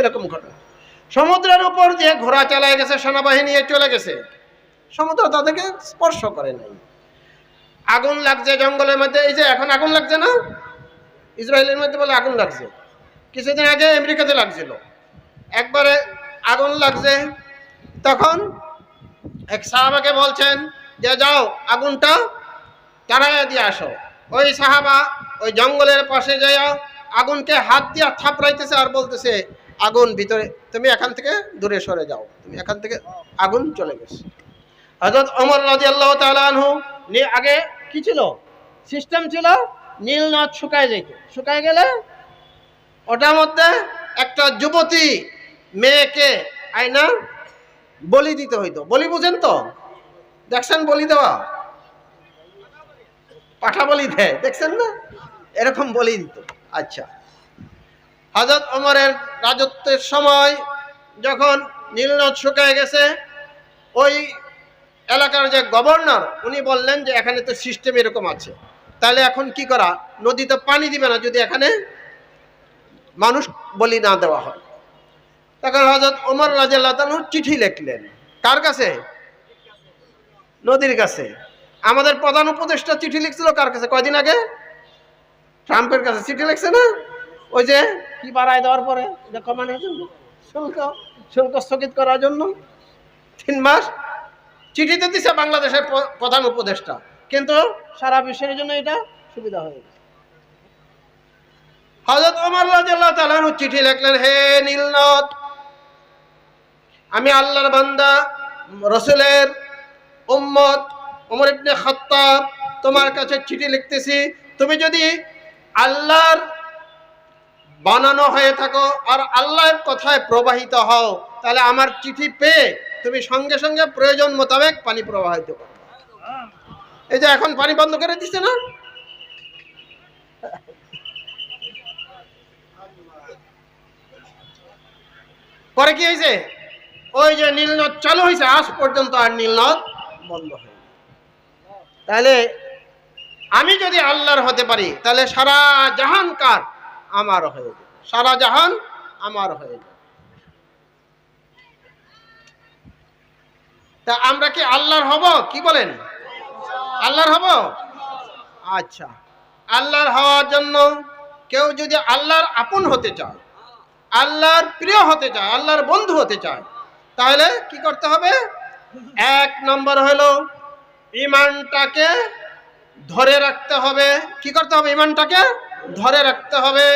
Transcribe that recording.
এরকম ঘটনা। সমুদ্রের উপর দিয়ে ঘোড়া চালায় গেছে, সেনাবাহিনী চলে গেছে। সমুদ্র তাদেরকে স্পর্শ করে নাই। আগুন লাগছে জঙ্গলের মধ্যে। এই যে এখন আগুন লাগছে না? ইসরায়েলের মধ্যে বলে আগুন লাগছে। কিছুদিন আগে আমেরিকাতে লাগছিল। একবারে আগুন লাগছে। তখন এক সাহাবাকে বলছেন যে, যাও, আগুনটা তাড়াইয়া দিয়ে আসো। ওই সাহাবা ওই জঙ্গলের পাশে যাইয়া আগুনকে হাত দিয়া থাপড়াইতেছে আর বলতেছে আগুন ভিতরে, তুমি এখান থেকে দূরে সরে যাও। তুমি এখান থেকে আগুন চলে গেছে। হজরত অমর রাজি আল্লাহ তালু আগে কি ছিল? সিস্টেম ছিল নীল নদ শুকায় যেত। শুকায় গেলে ওটার মধ্যে একটা যুবতী মেয়েকে আয়না বলি দিতে হইতো। বলি বুঝেন তো? দেখছেন বলি দেওয়া? পাঠা বলি দেয়। দেখছেন না? এরকম বলি দিত। আচ্ছা। হজরত ওমরের রাজত্বের সময় যখন নীলনদ শুকায় গেছে, ওই এলাকার যে গভর্নর, উনি বললেন যে এখানে তো সিস্টেম এরকম আছে। তাহলে এখন কি করা? নদীতে পানি দিবে না যদি এখানে মানুষ বলি না দেওয়া হয়। তখন হজরত ওমর রাজিয়াল্লাহ তাআলা চিঠি লিখলেন। কার কাছে? নদীর কাছে। আমাদের প্রধান উপদেষ্টা চিঠি লিখছিল কার কাছে? কয়দিন আগে? ট্রাম্পের কাছে। চিঠি লিখছে না? ওই যে কি বাড়ায় দেওয়ার পরে, যে কমানোর জন্য শুল্ক শুল্ক স্থগিত করার জন্য তিন মাস চিঠিতে দিছে বাংলাদেশের প্রধান উপদেষ্টা। কিন্তু সারা বিশ্বের জন্য এটা সুবিধা হয়ে গেছে। হজরত ওমর রাদিয়াল্লাহু তাআলা চিঠি লিখলেন, হে নীলনদ আমি আল্লাহর বান্দা, রসুলের উম্মত ওমর ইবনে খাত্তাব তোমার কাছে চিঠি লিখতেছি। তুমি যদি আল্লাহর বানানো হয়ে থাকো আর আল্লাহর কথায় প্রবাহিত হও। তাহলে আমার চিঠি পেয়ে তুমি সঙ্গে সঙ্গে প্রয়োজন মোতাবেক পানি প্রবাহিত করো এই যে এখন পানি বন্ধ করে দিচ্ছে না? পরে কি হয়েছে ওই যে নীলনদ চালু হয়েছে আজ পর্যন্ত আর নীলনদ বন্ধ হয়নি। তাহলে আমি যদি আল্লাহর হতে পারি, তাহলে সারা জাহান কার আমার হয়ে যাবে। সারা জাহান আমার হয়ে যাবে। তা আমরা কি আল্লাহর হব? কি বলেন? আল্লাহর হব? আচ্ছা। আল্লাহর হওয়ার জন্য কেউ যদি আল্লাহর আপন হতে চায়, আল্লাহর প্রিয় হতে চায়, আল্লাহর বন্ধু হতে চায়, তাহলে কি করতে হবে? এক নম্বর হলো ইমানটাকে ধরে রাখতে হবে। কি করতে হবে? ইমানটাকে ধরে রাখতে হবে।